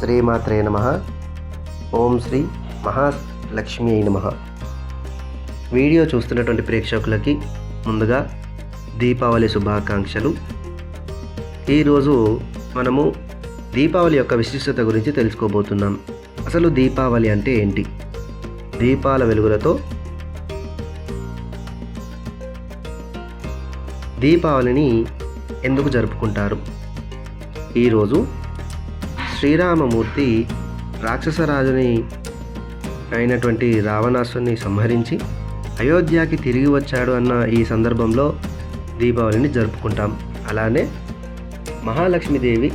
శ్రీమాత్రే నమ. ఓం శ్రీ మహాలక్ష్మి నమ. వీడియో చూస్తున్నటువంటి ప్రేక్షకులకి ముందుగా దీపావళి శుభాకాంక్షలు. ఈరోజు మనము దీపావళి యొక్క విశిష్టత గురించి తెలుసుకోబోతున్నాం. అసలు దీపావళి అంటే ఏంటి? దీపాల వెలుగులతో దీపావళిని ఎందుకు జరుపుకుంటారు? ఈరోజు శ్రీరామమూర్తి రాక్షసరాజుని అయినటువంటి రావణాసుని సంహరించి అయోధ్యకి తిరిగి వచ్చాడు అన్న ఈ సందర్భంలో దీపావళిని జరుపుకుంటాం. అలానే మహాలక్ష్మీదేవి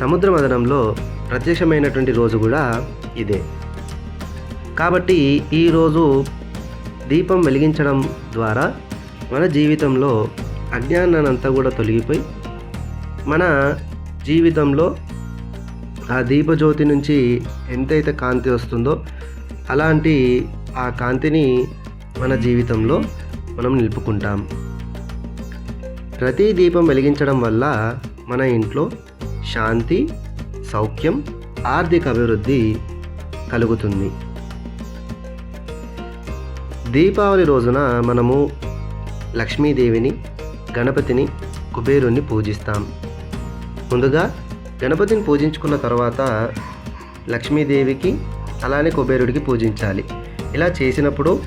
సముద్ర మదనంలో ప్రత్యక్షమైనటువంటి రోజు కూడా ఇదే. కాబట్టి ఈరోజు దీపం వెలిగించడం ద్వారా మన జీవితంలో అజ్ఞానాన్నంతా కూడా తొలగిపోయి మన జీవితంలో ఆ దీపజ్యోతి నుంచి ఎంతైతే కాంతి వస్తుందో అలాంటి ఆ కాంతిని మన జీవితంలో మనం నిలుపుకుంటాం. ప్రతి దీపం వెలిగించడం వల్ల మన ఇంట్లో శాంతి సౌఖ్యం ఆర్థిక అభివృద్ధి కలుగుతుంది. దీపావళి రోజున మనము లక్ష్మీదేవిని గణపతిని కుబేరుణ్ణి పూజిస్తాం. ముందుగా గణపతిని పూజించుకున్న తర్వాత లక్ష్మీదేవికి అలానే కుబేరుడికి పూజించాలి. ఇలా చేసినప్పుడు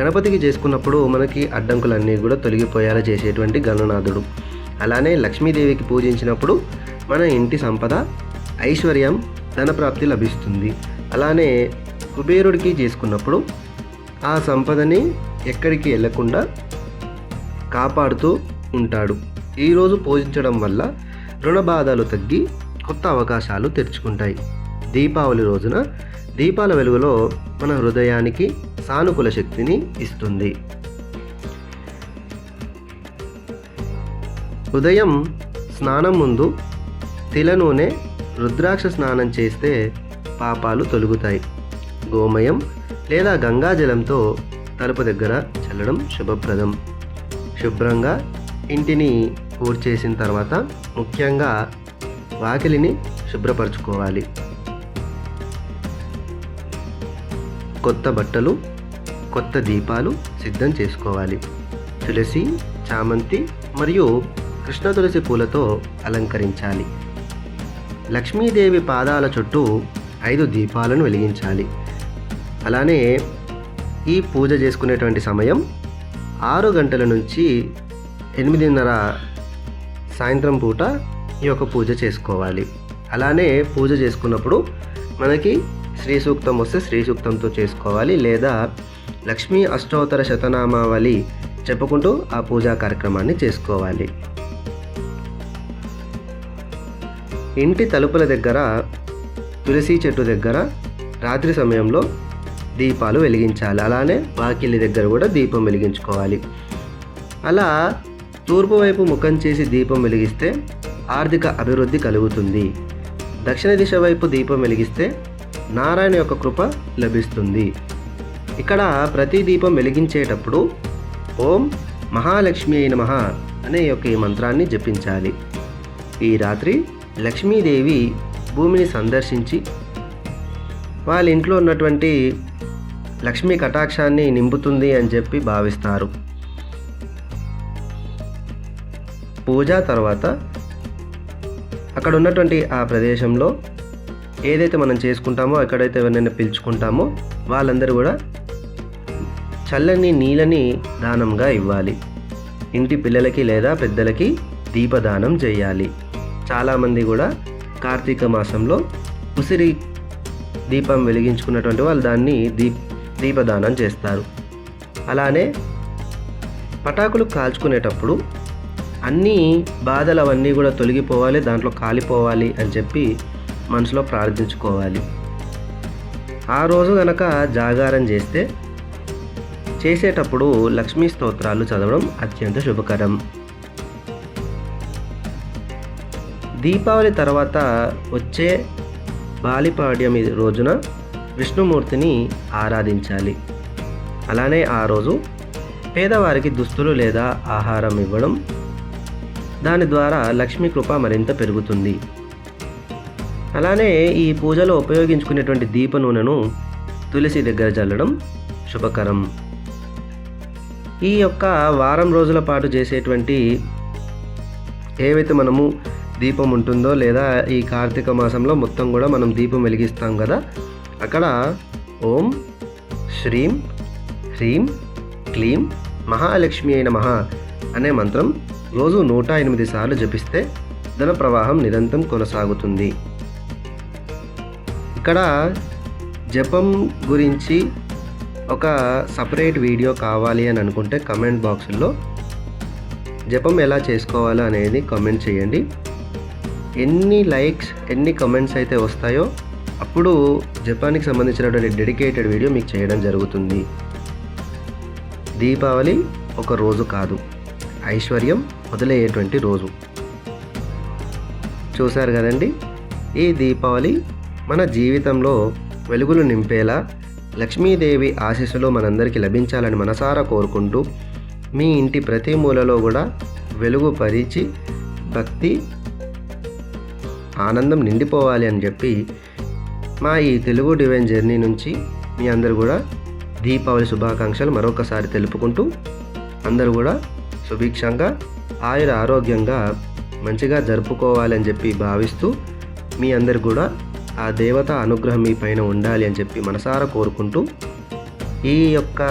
గణపతికి చేసుకున్నప్పుడు మనకి అడ్డంకులన్నీ కూడా తొలగిపోయేలా చేసేటువంటి గణనాథుడు. అలానే లక్ష్మీదేవికి పూజించినప్పుడు మన ఇంటి సంపద ఐశ్వర్యం ధనప్రాప్తి లభిస్తుంది. అలానే కుబేరుడికి చేసుకున్నప్పుడు ఆ సంపదని ఎక్కడికి వెళ్ళకుండా కాపాడుతూ ఉంటాడు. ఈరోజు పూజించడం వల్ల రుణ బాధలు తగ్గి కొత్త అవకాశాలు తెరుచుకుంటాయి. దీపావళి రోజున దీపాల వెలుగులో మన హృదయానికి సానుకూల శక్తిని ఇస్తుంది. ఉదయం స్నానం ముందు తిల నూనె రుద్రాక్ష స్నానం చేస్తే పాపాలు తొలుగుతాయి. గోమయం లేదా గంగాజలంతో తలుపు దగ్గర చల్లడం శుభప్రదం. శుభ్రంగా ఇంటిని ఊడ్చేసిన తర్వాత ముఖ్యంగా వాకిలిని శుభ్రపరచుకోవాలి. కొత్త బట్టలు కొత్త దీపాలు సిద్ధం చేసుకోవాలి. తులసి చామంతి మరియు కృష్ణ తులసి పూలతో అలంకరించాలి. లక్ష్మీదేవి పాదాల చుట్టూ ఐదు దీపాలను వెలిగించాలి. అలానే ఈ పూజ చేసుకునేటువంటి సమయం ఆరు గంటల నుంచి ఎనిమిదిన్నర సాయంత్రం పూట ఈ యొక్క పూజ చేసుకోవాలి. అలానే పూజ చేసుకున్నప్పుడు మనకి శ్రీ సూక్తం వస్తే శ్రీ సూక్తంతో చేసుకోవాలి లేదా లక్ష్మీ అష్టోత్తర శతనామావళి చెప్పుకుంటూ ఆ పూజా కార్యక్రమాన్ని చేసుకోవాలి. ఇంటి తలుపుల దగ్గర తులసి చెట్టు దగ్గర రాత్రి సమయంలో దీపాలు వెలిగించాలి. అలానే వాకిలి దగ్గర కూడా దీపం వెలిగించుకోవాలి. అలా తూర్పు వైపు ముఖం చేసి దీపం వెలిగిస్తే ఆర్థిక అభివృద్ధి కలుగుతుంది. దక్షిణ దిశ వైపు దీపం వెలిగిస్తే నారాయణ యొక్క కృప లభిస్తుంది. ఇక్కడ ప్రతి దీపం వెలిగించేటప్పుడు ఓం మహాలక్ష్మి అయిన మహా అనే యొక్క ఈ మంత్రాన్ని జపించాలి. ఈ రాత్రి లక్ష్మీదేవి భూమిని సందర్శించి వాళ్ళ ఇంట్లో ఉన్నటువంటి లక్ష్మీ కటాక్షాన్ని నింపుతుంది అని చెప్పి భావిస్తారు. పూజ తర్వాత అక్కడ ఉన్నటువంటి ఆ ప్రదేశంలో ఏదైతే మనం చేసుకుంటామో ఎక్కడైతే ఎవరినైనా పిలుచుకుంటామో వాళ్ళందరూ కూడా చల్లని నీళ్ళని దానంగా ఇవ్వాలి. ఇంటి పిల్లలకి లేదా పెద్దలకి దీపదానం చేయాలి. చాలామంది కూడా కార్తీక మాసంలో ఉసిరి దీపం వెలిగించుకున్నటువంటి వాళ్ళు దాన్ని దీప్ దీపదానం చేస్తారు. అలానే పటాకులు కాల్చుకునేటప్పుడు అన్నీ బాధలు అవన్నీ కూడా తొలగిపోవాలి దాంట్లో కాలిపోవాలి అని చెప్పి మనసులో ప్రార్థించుకోవాలి. ఆ రోజు గనక జాగారం చేస్తే చేసేటప్పుడు లక్ష్మీ స్తోత్రాలు చదవడం అత్యంత శుభకరం. దీపావళి తర్వాత వచ్చే బాలిపాడ్యమి రోజున విష్ణుమూర్తిని ఆరాధించాలి. అలానే ఆ రోజు పేదవారికి దుస్తులు లేదా ఆహారం ఇవ్వడం దాని ద్వారా లక్ష్మీ కృప మరింత పెరుగుతుంది. అలానే ఈ పూజలో ఉపయోగించుకునేటువంటి దీప నూనెను తులసి దగ్గర చల్లడం శుభకరం. ఈ యొక్క వారం రోజుల పాటు చేసేటువంటి ఏవైతే మనము దీపం ఉంటుందో లేదా ఈ కార్తీక మాసంలో మొత్తం కూడా మనం దీపం వెలిగిస్తాం కదా అక్కడ ఓం శ్రీం హ్రీం క్లీం మహాలక్ష్మి అయిన మహా అనే మంత్రం రోజు నూట ఎనిమిది సార్లు జపిస్తే ధన ప్రవాహం నిరంతరం కొనసాగుతుంది. ఇక్కడ జపం గురించి ఒక సపరేట్ వీడియో కావాలి అని అనుకుంటే కమెంట్ బాక్సుల్లో జపం ఎలా చేసుకోవాలో అనేది కమెంట్ చేయండి. ఎన్ని లైక్స్ ఎన్ని కమెంట్స్ అయితే వస్తాయో అప్పుడు జపానికి సంబంధించినటువంటి డెడికేటెడ్ వీడియో మీకు చేయడం జరుగుతుంది. దీపావళి ఒక రోజు కాదు. ఐశ్వర్యం మొదలయ్యేటువంటి రోజు. చూశారు కదండి? ఈ దీపావళి మన జీవితంలో వెలుగులు నింపేలా లక్ష్మీదేవి ఆశీస్సులు మనందరికీ లభించాలని మనసారా కోరుకుంటూ మీ ఇంటి ప్రతి మూలలో కూడా వెలుగు పరిచి భక్తి ఆనందం నిండిపోవాలి అని చెప్పి మా ఈ తెలుగు డివైన్ జర్నీ నుంచి మీ అందరు కూడా దీపావళి శుభాకాంక్షలు మరొకసారి తెలుపుకుంటూ అందరూ కూడా సుభిక్షంగా ఆయుర ఆరోగ్యంగా మంచిగా జరుపుకోవాలని చెప్పి భావిస్తూ మీ అందరు కూడా ఆ దేవత అనుగ్రహం మీ పైన ఉండాలి అని చెప్పి మనసారా కోరుకుంటూ ఈ యొక్క